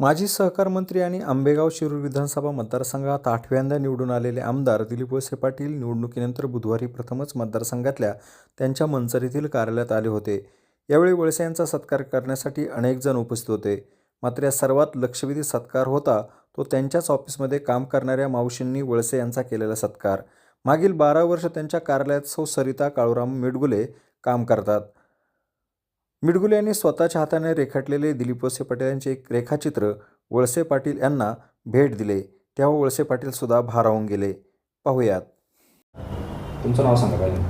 माजी सहकार मंत्री आणि आंबेगाव शिरूर विधानसभा मतदारसंघात आठव्यांदा निवडून आलेले आमदार दिलीप वळसे पाटील निवडणुकीनंतर बुधवारी प्रथमच मतदारसंघातल्या त्यांच्या मंचरीतील कार्यालयात आले होते. यावेळी वळसे यांचा सत्कार करण्यासाठी अनेक जण उपस्थित होते. मात्र या सर्वात लक्षवेधी सत्कार होता तो त्यांच्याच ऑफिसमध्ये काम करणाऱ्या मावशींनी वळसे यांचा केलेला सत्कार. मागील बारा वर्ष त्यांच्या कार्यालयात सौ सरिता काळूराम मिडगुले काम करतात. मिडगुले यांनी स्वतःच्या हाताने रेखाटलेले दिलीप वळसे पाटील यांचे एक रेखाचित्र वळसे पाटील यांना भेट दिले. तेव्हा वळसे पाटील सुद्धा भारावून गेले. पाहूयात. तुमचं नाव सांगा पहिलं.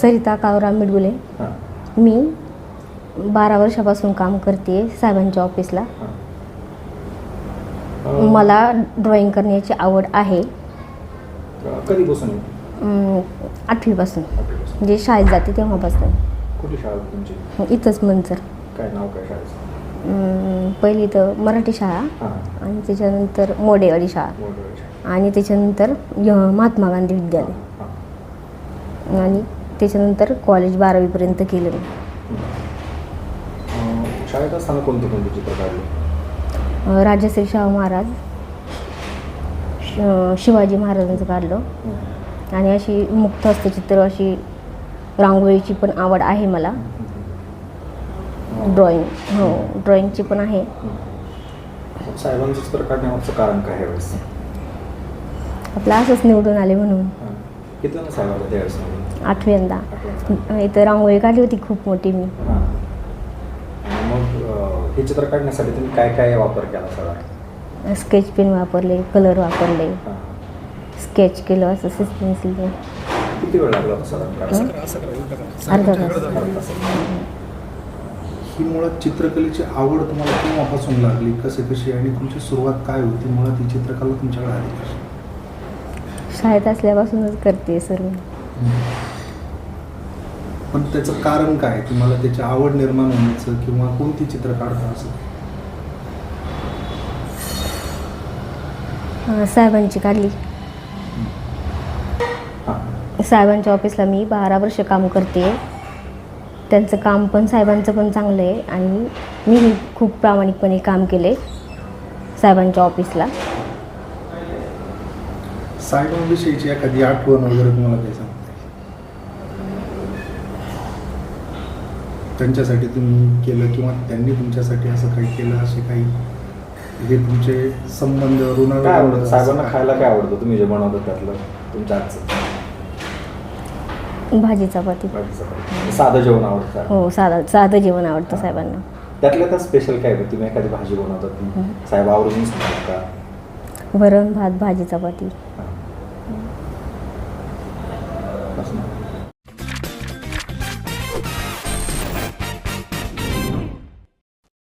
सरिता कावराम मिडगुले. मी बारा वर्षापासून काम करते साहेबांच्या ऑफिसला. मला ड्रॉइंग करण्याची आवड आहे. कधीपासून? आठवीपासून. आठवीपासून. म्हणजे शाळेत जाते तेव्हापासून. कुठली शाळा होती तुमची? इथंच मंचर काय नाव काय शाळेचं? अं, पहिली तर मराठी शाळा हां. आणि त्याच्यानंतर मोडेवाडी शाळा मोठं आणि त्याच्यानंतर य- महात्मा गांधी विद्यालय. हां. आणि त्याच्यानंतर कॉलेज बारावीपर्यंत केलं मी. अं, शाळेत असताना कोणते कोणते चित्र काढले? अं, राजश्री शाहू महाराज श- शिवाजी महाराजांचं काढलं. आणि अशी मुक्त हस्तचित्र अशी रांगोळीची पण आवड आहे मला. ड्रॉइंग हो ड्रॉइंगची पण आहे. मग साहेबांचं चित्र काढण्यामागचं कारण काय आहे यावेळेस? आपलं असंच निवडून आले म्हणून. किती त्यावेळेस? आठव्यांदा. इथं रांगोळी काढली होती खूप मोठी मी. हां. आणि मग अं, हे चित्र काढण्यासाठी तुम्ही काय काय वापर केला स्केच पेन वापरले कलर वापरले. हां. स्केच केलं असं पेन्सिल किती वेळ लागला होता साधारण काढायला? अर्धा तास. अर्धा तास. ही मुळात चित्रकलेची आवड तुम्हाला केव्हापासून लागली? कसे कशी आणि तुमची सुरुवात काय होती? मुळात ही चित्रकला तुमच्याकडे आली कशी? शाळेत असल्यापासूनच करते सर्व. पण त्याचं कारण काय? तुम्हाला त्याची आवड निर्माण होण्याचं किंवा कोणती चित्र काढता असं? साहेबांची काढली. साहेबांच्या ऑफिसला मी बारा वर्ष काम करते. त्यांचं काम पण साहेबांचं पण चांगलं आहे आणि मीही खूप प्रामाणिकपणे काम केले साहेबांच्या ऑफिसला साहेबांविषयीची एखादी आठवण वगैरे तुम्हाला काय सांगता त्यांच्यासाठी तुम्ही केलं किंवा त्यांनी तुमच्यासाठी असं काही केलं असे काही हे तुमचे संबंध ऋण काय आवडतं? साहेबांना खायला काय आवडतं? तुम्ही जे बनवता त्यातलं तुमच्या आजचं भाजी चपाती? साधं जेवण आवडतं. हो साधं साधं जेवण आवडतं साहेबांना. त्यातल्या त्यात स्पेशल काय? तुम्ही एखादी भाजी बनवतात साहेब आवडून का? वरण भात भाजी चपाती.